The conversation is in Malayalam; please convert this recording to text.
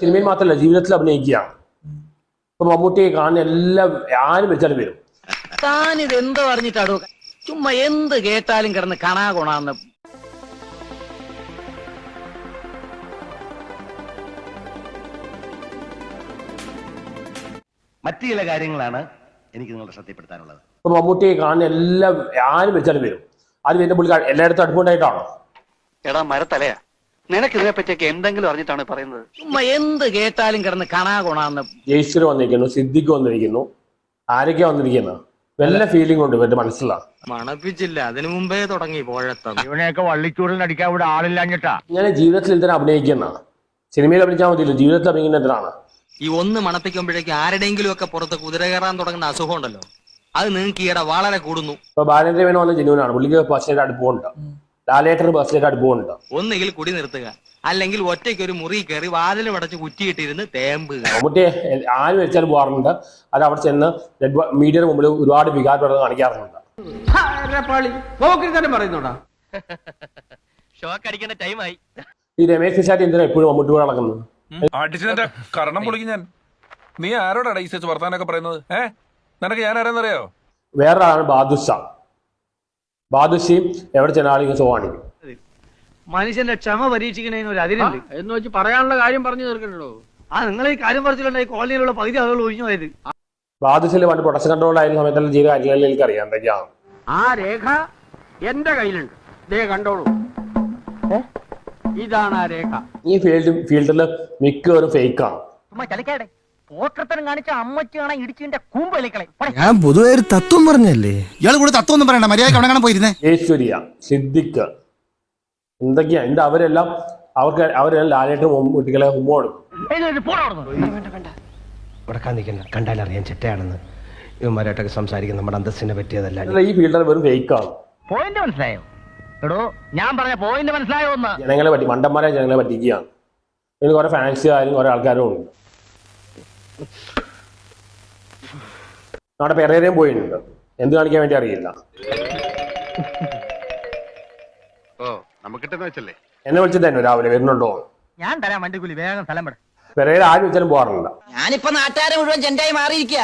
സിനിമയിൽ മാത്രമല്ല ജീവിതത്തിൽ അഭിനയിക്കുകയാണ് ഇപ്പൊ മമ്മൂട്ടിയെ കാണുന്ന എല്ലാം ആരും വെച്ചാലും വരും. താൻ ഇത് എന്തോ അറിഞ്ഞിട്ടാടോ ചുമ്മാ എന്ത് കേട്ടാലും കിടന്ന് കണാ കൊണാന്ന് മറ്റു ചില കാര്യങ്ങളാണ് എനിക്ക് നിങ്ങളുടെ ശ്രദ്ധപ്പെടുത്താനുള്ളത് ഇപ്പൊ മമ്മൂട്ടിയെ കാണുന്ന എല്ലാം ആരും വെച്ചാലും വരും. ആരും എന്റെ പുള്ളി എല്ലായിടത്തും അടുപ്പുണ്ടായിട്ടാണോ എടാ മരത്തലയാ. നിനക്ക് ഇതിനെ പറ്റിയൊക്കെ എന്തെങ്കിലും അറിഞ്ഞിട്ടാണ് പറയുന്നത്. ഉമ്മ എന്ത് കേട്ടാലും കിടന്ന് കണാ കൊണാന്ന് ജയശ്വർ വന്നിരിക്കുന്നു സിദ്ദിഖ് വന്നിരിക്കുന്നു. ആരൊക്കെ വന്നിരിക്കുന്നു? നല്ല ഫീലിംഗ് ഉണ്ട്? ഇവരുടെ മനസ്സിലാണ് മണപ്പിച്ചില്ല. അതിനു മുമ്പേ തുടങ്ങി പോഴത്തം. ഇവനെയൊക്കെ വള്ളിച്ചൂടിൽ അടിക്കാൻ ഇവിടെ ആളില്ലാഞ്ഞിട്ടാ. ഞാൻ ജീവിതത്തിൽ എന്തിനാ അഭിനയിക്കുന്ന? സിനിമയിൽ അഭിനയിച്ചാൽ മതിയല്ലോ. ജീവിതത്തിൽ അഭിനയിക്കുന്ന എന്തിനാണ്? ഈ ഒന്ന് മണപ്പിക്കുമ്പോഴേക്കും ആരുടെയെങ്കിലും ഒക്കെ പുറത്ത് കുതിര കയറാൻ തുടങ്ങുന്ന അസുഖം ഉണ്ടല്ലോ. അത് നിങ്ങൾക്ക് ഈയിടെ വളരെ കൂടുന്നു. ഇപ്പൊ ബാലേന്ദ്രമേന വന്ന ജനുവിനാണ് പുള്ളിക്ക് ബസ്സിലേക്ക് അടുപ്പമുണ്ട് ലാലേട്ടന് ബസ്സിലേക്ക് അടുപ്പമുണ്ട് ഒന്നുകിൽ കുടി നിർത്തുക. അല്ലെങ്കിൽ ഒറ്റയ്ക്ക് ഒരു മുറി കയറി വാതിലും അടച്ച് കുറ്റിയിട്ടിരുന്ന് തേമ്പ് മമ്മൂട്ടി ആരും വെച്ചാൽ പോകാറുണ്ട്. അത് അവിടെ ചെന്ന് മീഡിയയുടെ മുമ്പിൽ ഒരുപാട് വികാരപ്രകടനം കാണിക്കാറുണ്ട്. ഷോക്ക് അടിക്കേണ്ട ടൈമായി ഈ രമേശ് പിഷാരി എന്തിനാ എപ്പോഴും മമ്മൂട്ടി കൂടെ നടക്കുന്നത്? അടിച്ചതിന്റെ പൊളിക്കും ഞാൻ. നീ ആരോടാണ് ഈ വർത്താനൊക്കെ പറയുന്നത്? ഏ? നിനക്ക് ഞാൻ ആരാന്നറിയോ? വേറൊരാളാണ് ബാദുഷ. ബാദുഷയും എവിടെ ചെന്നാലും സുഖമാണി മനുഷ്യന്റെ ക്ഷമ പരീക്ഷിക്കണേന്ന് ഒരു അതിരുണ്ട്. എന്ന് വെച്ച് പറയാനുള്ള കാര്യം പറഞ്ഞു തീർക്കണ്ടോ ആ നിങ്ങൾ ഈ കാര്യം പറഞ്ഞിട്ടുണ്ടെങ്കിൽ ഈ കോളനിയിലുള്ള പകുതി ആളുകൾ ഒഴിഞ്ഞു പോയത്. ബാദുഷയിൽ പണ്ട് പ്രൊഡക്ഷൻ കൺട്രോൾ ആയിരുന്ന സമയത്തുള്ള ജീവിത കാര്യങ്ങളിൽ എനിക്കറിയാം എന്തൊക്കെയാണ്? ആ രേഖ എന്റെ കയ്യിലുണ്ട്. ദേ കണ്ടോളൂ. ഇതാണ് ആ രേഖ. ഈ ഫീൽഡ് ഫീൽഡിൽ മിക്കവരും ഫേക്കാണ് പോക്കത്തരം കാണിച്ച അമ്മച്ചു കാണാൻ ഇടിച്ചിന്റെ കൂമ്പലിക്കളെ ഞാൻ പൊതുവെ ഒരു തത്വം പറഞ്ഞല്ലേ? ഇയാൾ കൂടെ തത്വം ഒന്നും പറയണ്ട. മര്യാദ അവിടെ കാണാൻ പോയിരുന്നേ? യേശ്വരിയ സിദ്ദിഖ് എന്തൊക്കെയാ? എന്റെ അവരെല്ലാം അവർക്ക് അവരെല്ലാം ലാലേട്ട് കുട്ടികളെ ഉമ്മ കൊടുക്കും. ഉടക്കാൻ നിൽക്കണ്ട കണ്ടാലറിയാൻ ചെറ്റയാണെന്ന് ഇവന്മാരായിട്ടൊക്കെ സംസാരിക്കുന്ന നമ്മുടെ അന്തസ്സിനെ പറ്റിയതല്ല. ഈ ഫീൽഡർ വെറും ഫേക്കാണ് പോയിന്റ് മനസ്സിലായോ? എടോ ഞാൻ പറഞ്ഞ പോയിന്റ് മനസ്സിലായോ ഒന്ന്? ജനങ്ങളെ പറ്റി മണ്ടന്മാരെ ജനങ്ങളെ പറ്റിക്കുകയാണ് ഇതിന് കുറെ ഫാൻസുകാരും കുറെ ആൾക്കാരും ഉണ്ട്. നമ്മുടെ പെരേരയും പോയിട്ടുണ്ട്? എന്ത് കാണിക്കാൻ വേണ്ടി അറിയില്ല. ഓ നമുക്കിട്ടെന്ന് വെച്ചല്ലേ? എന്നെ വിളിച്ചിട്ട് തന്നെ രാവിലെ വരുന്നുണ്ടോ? ഞാൻ തരാം വണ്ടിക്കൂലി വേഗം സ്ഥലം പെടാം പെരേര ആരും വെച്ചാലും പോകാറില്ല ഞാനിപ്പോ നാട്ടുകാരെ മുഴുവൻ ചെണ്ടായി മാറിയിരിക്കുക